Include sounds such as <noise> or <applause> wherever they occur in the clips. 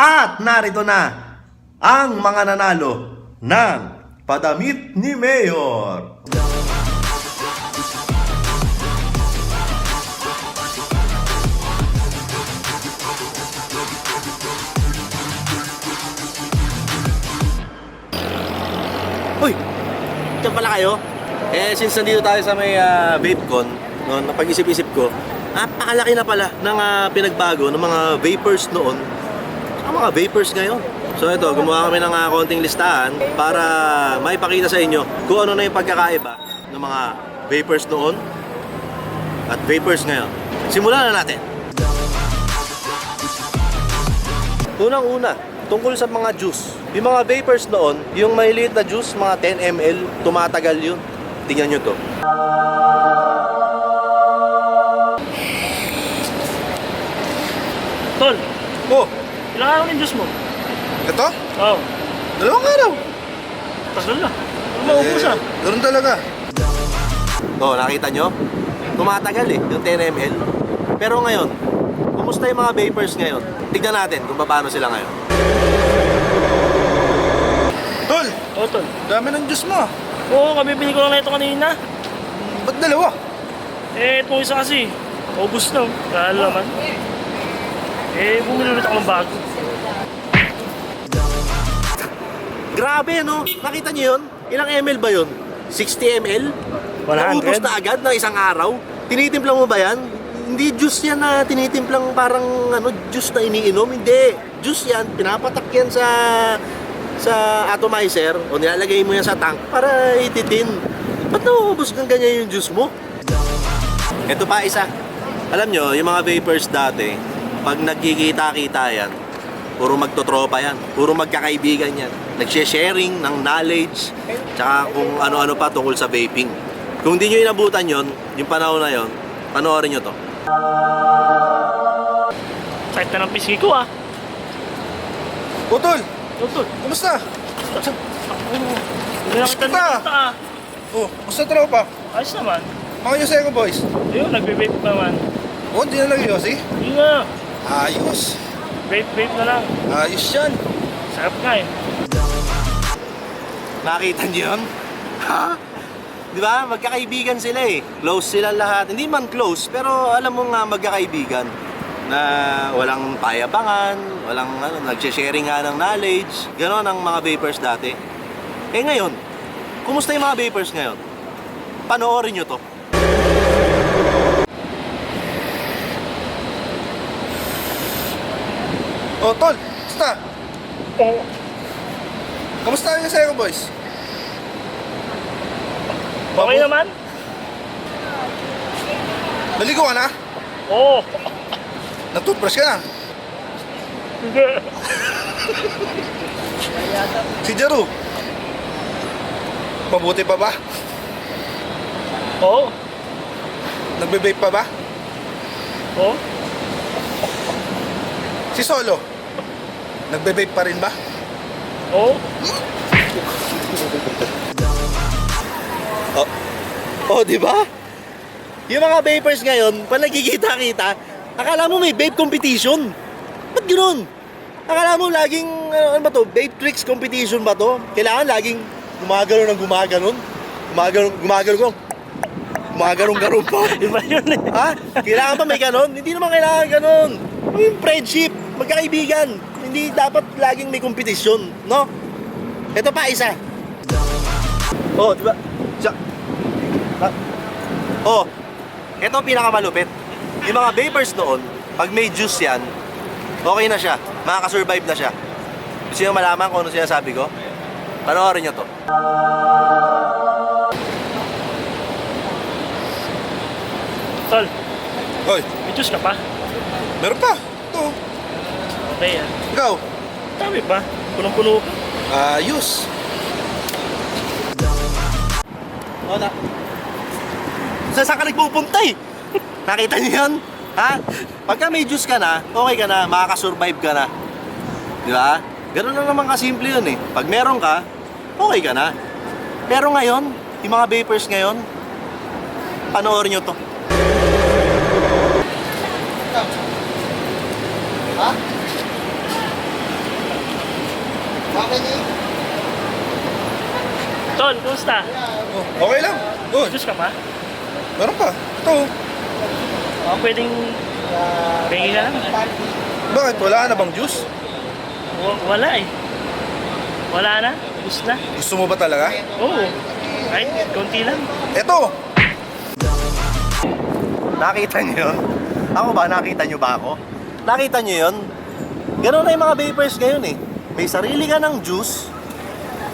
At narito na ang mga nanalo ng padamit ni Mayor. Uy! Diyan pala kayo? Eh, since nandito tayo sa may uh, VapeCon, no, napag-isip-isip ko, napakalaki na pala ng ah, pinagbago ng mga vapors noon ang mga vapors ngayon. So ito, gumawa kami ng ah, konting listahan para maipakita sa inyo kung ano na yung pagkakaiba ng mga vapors noon at vapors ngayon. Simulan na natin! Unang-una, tungkol sa mga juice. Yung mga vapors noon, yung maliliit na juice, mga 10 ml, tumatagal yun. Tingnan nyo to. Tol, Oh, ilang araw yung juice mo? ito? Oo. Oh, Dalawang araw. tagal na. Maubos ah? Ganun talaga. Oh, nakita nyo? Tumatagal eh, yung 10 ml. Pero ngayon, kumusta yung mga vapors ngayon? Tignan natin kung paano sila ngayon. Tol, Oo, tol. dami ng juice mo. Oo, kabibili ko lang na ito kanina. Ba't dalawa? Eh, itong isa kasi, ubus na. oh. Kaya naman. Eh, bumili ulit ako ng bago. Grabe, no? Nakita nyo yun? Ilang ml ba yun? 60 ml? 100? Naubos na agad ng isang araw? Tinitimplang mo ba yan? Hindi juice yan na tinitimplang parang ano, juice na iniinom. Hindi. Juice yan, pinapatak yan sa sa atomizer o nilalagay mo yan sa tank para ititin. Ba't nauubos ng ganyan yung juice mo? Ito pa isa. Alam nyo, yung mga vapors dati, pag nagkikita-kita yan, puro magtotropa yan, puro magkakaibigan yan. Nagshe-sharing ng knowledge, tsaka kung ano-ano pa tungkol sa vaping. Kung di nyo inabutan yon, yung panahon na yon, panoorin nyo to. Sakit na ng pisngi ko ah. Oh, Tol, Oo, tol. kumusta? Hindi na kita nakita ah. Oh, kumusta tropa? Ayos naman. Mga Yoseko boys. Ayun, nagbe-vape naman. Oh, di na lang Yossi. Hindi nga. Ayos. Vape-vape na lang. Ayos yan. Sarap nga eh. Nakita nyo yun? Ha? Di ba? Magkakaibigan sila eh. Close sila lahat. Hindi man close, pero alam mo nga magkakaibigan na walang payabangan, walang ano, nagsha-sharing nga ng knowledge. Ganon ang mga vapors dati. Eh ngayon, kumusta yung mga vapors ngayon? Panoorin nyo to. Oh, Tol, kumusta? Oo. Kamusta ang Yoseko boys? Okay naman? Naligo ka na? Oo. Nag-toothbrush ka na? Hindi. <laughs> Si Jaru? Mabuti pa ba? Oo. Nagbe-vape pa ba? Oo. Si Solo? Nagbe-vape pa rin ba? Oo. Oh, oh di ba? Yung mga vapors ngayon, pag nagkikita-kita, akala mo may vape competition. Ba't ganoon? Akala mo laging, ano, ano ba to, vape tricks competition ba to? Kailangan laging gumagano ng gumaganon? Gumagano, gumagano ko? Gumagano garon pa? <laughs> Iba yun eh. ha? Kailangan ba may ganon? Hindi naman kailangan ganon. Yung friendship, magkakaibigan. Hindi dapat laging may kompetisyon, no? Ito pa isa. Oh, di ba? Siya. Oh, ito ang pinakamalupit. Yung mga vapors noon, pag may juice yan, okay na siya. Makakasurvive na siya. Gusto nyo malaman kung ano sinasabi ko? Panoorin nyo to. Tol, Hoy, may juice ka pa? meron pa. Ito. Okay ah. Ikaw? Dami pa. Punong-puno pa. Ayos. O na. Sa saan ka nagpupunta eh? <laughs> Nakita niyo yun? Ha? Pagka may juice ka na, okay ka na, makakasurvive ka na. Di ba? Ganun lang naman kasimple yun eh. Pag meron ka, okay ka na. Pero ngayon, yung mga vapors ngayon, panoorin nyo to. Tol, kumusta? Oh, okay lang. Good. Diyos ka pa? Meron pa. Ito. Baka pwedeng... Pengi ka lang. Bakit? Wala na bang juice? W- wala eh. Wala na. Gusto na. Gusto mo ba talaga? Oo. Kahit konti lang. Ito. Nakita nyo yun? Ako ba? Nakita nyo ba ako? Nakita nyo yun? Ganun na yung mga vapors ngayon eh. May sarili ka ng juice,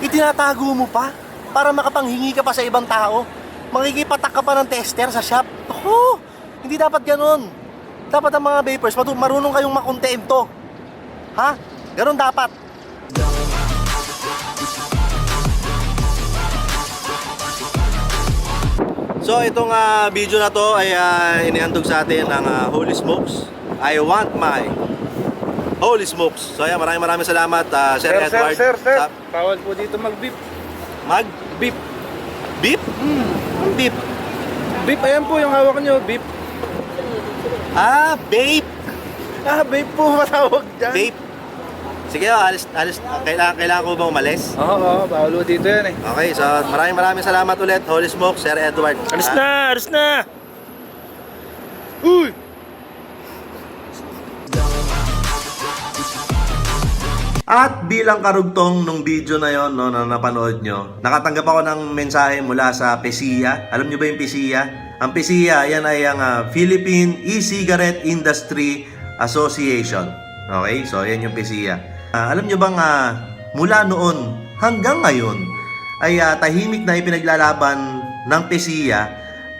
itinatago mo pa para makapanghingi ka pa sa ibang tao. Makikipatak ka pa ng tester sa shop. Ako, hindi dapat ganun. Dapat ang mga vapors, marunong kayong makontento. Ha? Ganun dapat. So itong ah, video na to ay uh, inihandog sa atin ng ah, Holy Smokes. I want my Holy Smokes. So ayan, maraming maraming salamat ah, Sir, Edward. Sa- Bawal po dito mag-beep. mag Beep. beep? Hmm. Ang beep? Beep, ayan po yung hawak nyo. Beep. Ah, vape. Ah, vape po matawag dyan. Vape. Sige, oh, alis, alis. Kailangan, kailangan ko bang umalis? Oo, oo, bawal po dito yan eh. Okay, so maraming maraming salamat ulit. Holy Smoke, Sir Edward. Alis Ah, na! Alis na! Uy! At bilang karugtong nung video na yon no, na napanood nyo, nakatanggap ako ng mensahe mula sa PESIA. Alam nyo ba yung PESIA? Ang PESIA, yan ay ang ah, Philippine E-Cigarette Industry Association. Okay, so yan yung PESIA. Ah, alam nyo bang ah, mula noon hanggang ngayon ay ah, tahimik na ipinaglalaban ng PESIA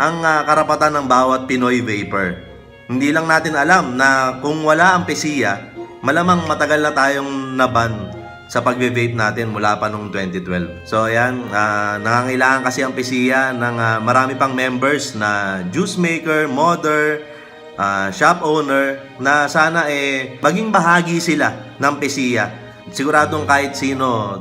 ang ah, karapatan ng bawat Pinoy vapor. Hindi lang natin alam na kung wala ang PESIA, malamang matagal na tayong naban sa pagbe-vape natin mula pa nung 2012. So ayan, ah, nangangailangan kasi ang PESIA ng ah, marami pang members na juice maker, modder, ah, shop owner na sana eh maging bahagi sila ng PESIA. Siguradong kahit sino,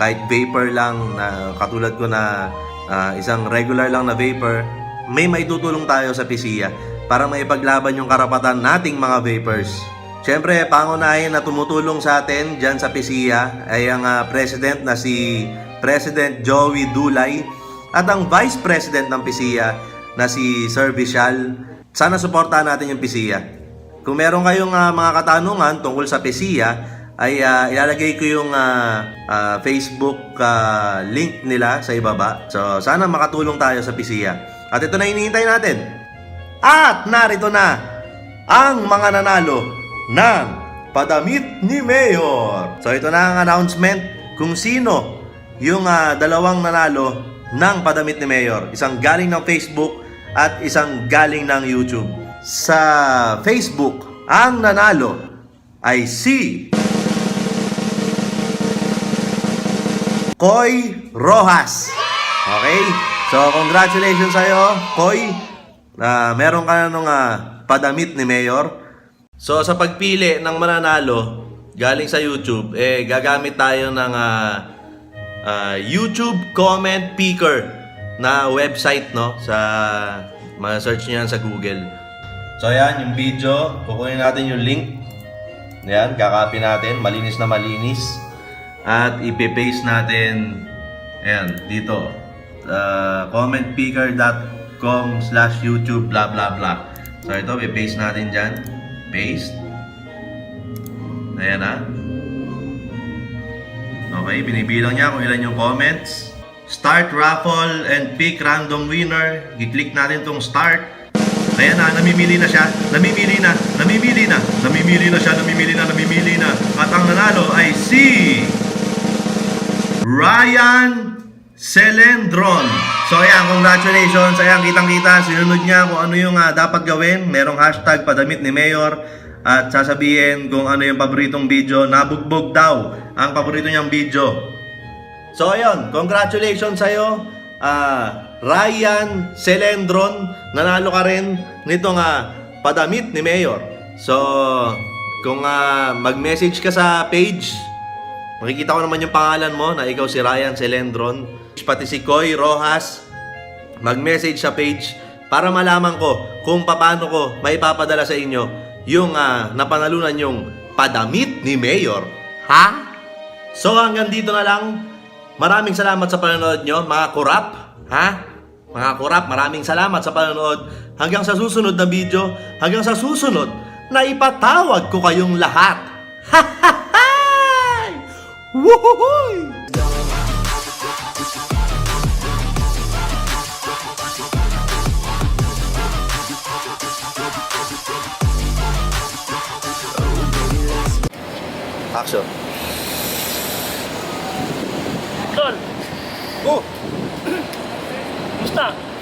kahit vapor lang na katulad ko na ah, isang regular lang na vapor, may maitutulong tayo sa PESIA para maipaglaban yung karapatan nating mga vapors. Siyempre, pangunahin na tumutulong sa atin dyan sa PESIA ay ang ah, president na si President Joey Dulay at ang vice president ng PESIA na si Sir Vishal. Sana suportahan natin yung PESIA. Kung meron kayong ah, mga katanungan tungkol sa PESIA, ay ah, ilalagay ko yung ah, ah, Facebook ah, link nila sa ibaba. So, sana makatulong tayo sa PESIA. At ito na hinihintay natin. At narito na ang mga nanalo ng Padamit ni Mayor. So ito na ang announcement kung sino yung ah, dalawang nanalo ng Padamit ni Mayor. Isang galing ng Facebook at isang galing ng YouTube. Sa Facebook, ang nanalo ay si Koy Rojas. Okay? So, congratulations sa'yo, Koy. Na meron ka na nung ah, padamit ni Mayor. So, sa pagpili ng mananalo, galing sa YouTube, eh, gagamit tayo ng ah, ah, YouTube Comment Picker na website, no? Sa, ma-search nyo yan sa Google. So, ayan, yung video. Kukunin natin yung link. Ayan, kakapin natin. Malinis na malinis. At ipe-paste natin, ayan, dito. Uh, commentpicker.com slash YouTube blah blah blah. So ito, i-paste natin dyan. Paste. Ayan na. Okay, binibilang niya kung ilan yung comments. Start raffle and pick random winner. I-click natin tong start. Ayan na, namimili na siya. Namimili na, namimili na. Namimili na siya, namimili na, namimili na. At ang nanalo ay si... Ryan Celendron. So ayan, congratulations. Ayan, kitang-kita, sinunod niya kung ano yung ah, dapat gawin. Merong hashtag padamit ni Mayor. At sasabihin kung ano yung paboritong video. Nabugbog daw ang paborito niyang video. So ayun, congratulations sa'yo. Ah, Ryan Celendron, nanalo ka rin nitong ah, padamit ni Mayor. So, kung ah, mag-message ka sa page, makikita ko naman yung pangalan mo na ikaw si Ryan Celendron. Pati si Koy Rojas, mag-message sa page para malaman ko kung paano ko maipapadala sa inyo yung ah, napanalunan yung padamit ni Mayor. Ha? So hanggang dito na lang. Maraming salamat sa panonood nyo, mga kurap. Ha? Mga kurap, maraming salamat sa panonood. Hanggang sa susunod na video, hanggang sa susunod na ipatawag ko kayong lahat. Ha ha ha! Woohoo! Action. Tol, Oh! kumusta?